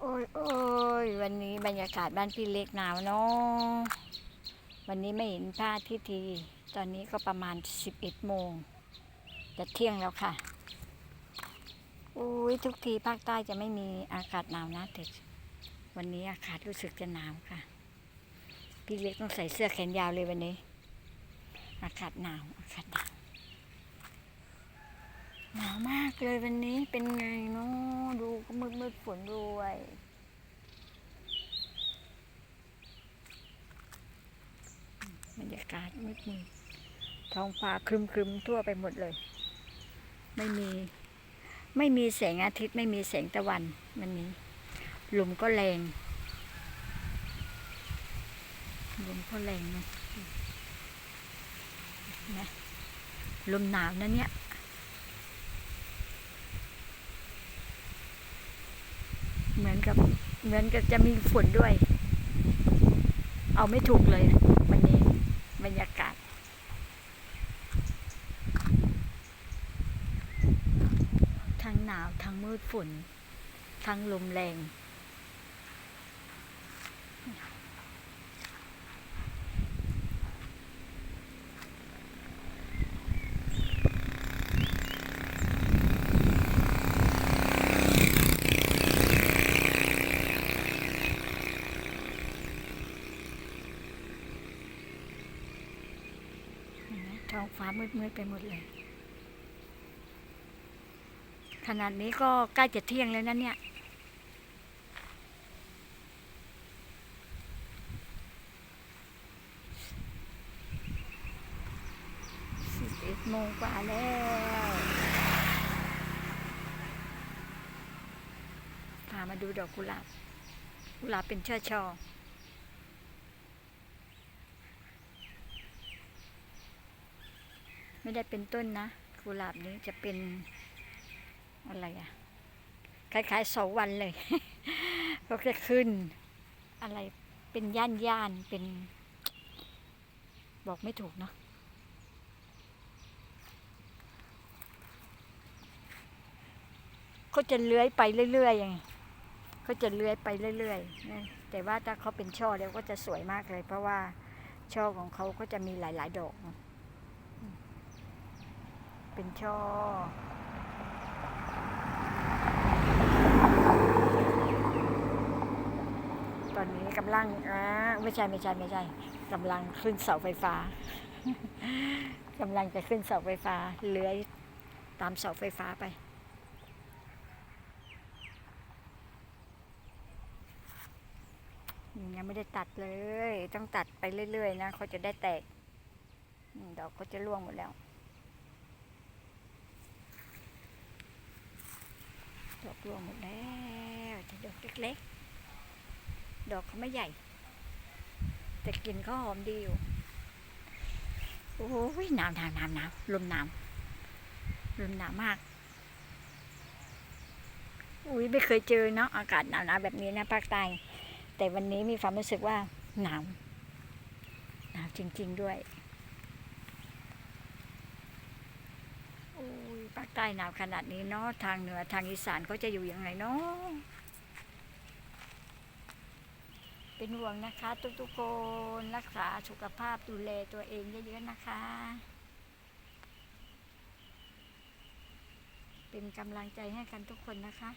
โอ้ยโอ้ยวันนี้บรรยากาศบ้านพี่เล็กหนาวเนาะวันนี้ไม่เห็นพระอาทิตย์ที ตอนนี้ก็ประมาณ 11 โมง จะเที่ยงแล้วค่ะโอ้ยทุกทีภาคใต้จะไม่มีอากาศหนาวนะแต่วันนี้อากาศรู้สึกจะหนาวค่ะ พี่เล็กต้องใส่เสื้อแขนยาวเลยวันนี้ อากาศหนาวอากาศหนาว หนาวมากเลยวันนี้เป็นไงเนาะดูก็มืดมืดๆฝนด้วยบรรยากาศมืดมืดท้องฟ้าครึมครึมทั่วไปหมดเลย ไม่มีไม่มีแสงอาทิตย์ไม่มีแสงตะวันวันนี้ลมก็แรงลมก็แรงนะนะลมหนาวนะเนี่ย เหมือนกับเหมือนกับจะมีฝนด้วย เอาไม่ถูกเลยวันนี้บรรยากาศ ทั้งหนาวทั้งมืดฝน ทั้งลมแรง เห็นไหม ท้องฟ้ามืดๆไปหมดเลย ขนาดนี้ก็ใกล้จะเที่ยงแล้วนะเนี่ย สิบเอ็ดโมงกว่าแล้วพามาดูดอกกุหลาบกุหลาบเป็นช่อชอ ไม่ได้เป็นต้นนะกุหลาบนี้จะเป็นอะไรอะคล้ายๆเสาวันเลยก็จะขึ้น อะไรเป็นย่านย่านๆเป็น บอกไม่ถูกเนาะก็จะเลื้อยไปเรื่อยๆอย่างก็จะเลื้อยไปเรื่อยๆแต่ว่าถ้าเขาเป็นช่อแล้วก็จะสวยมากเลย เพราะว่าช่อของเขาก็จะมีหลาย ๆ ดอก เป็นช่อ ตอนนี้กำลังอ่าไม่ใช่ไม่ใช่ไม่ใช่กำลังขึ้นเสาไฟฟ้ากำลังจะขึ้นเสาไฟฟ้าเลื้อยตามเสาไฟฟ้าไป ยังไม่ได้ตัดเลย ต้องตัดไปเรื่อยๆนะเขาจะได้แตกดอกเขาจะร่วงหมดแล้ว ดอกรวงหมดแล้วดอกเล็กๆ ดอกเขาไม่ใหญ่ แต่กลิ่นเขาหอมดีอยู่ โอ้ยหนาวหนาวหนาวหนาวลมหนาวลมหนาวมาก อุ้ยไม่เคยเจอเนาะอากาศหนาวหนาวแบบนี้นะภาคใต้แต่วันนี้มีความรู้สึกว่าหนาวหนาวจริง ๆ ด้วย โอ้ยภาค ใต้หนาวขนาดนี้เนาะทางเหนือทางอีสานเขาจะอยู่ยังไงเนาะเป็นห่วงนะคะ ทุกๆคนรักษาสุขภาพดูแลตัวเองเยอะๆนะคะ เป็นกำลังใจให้กันทุกคนนะคะ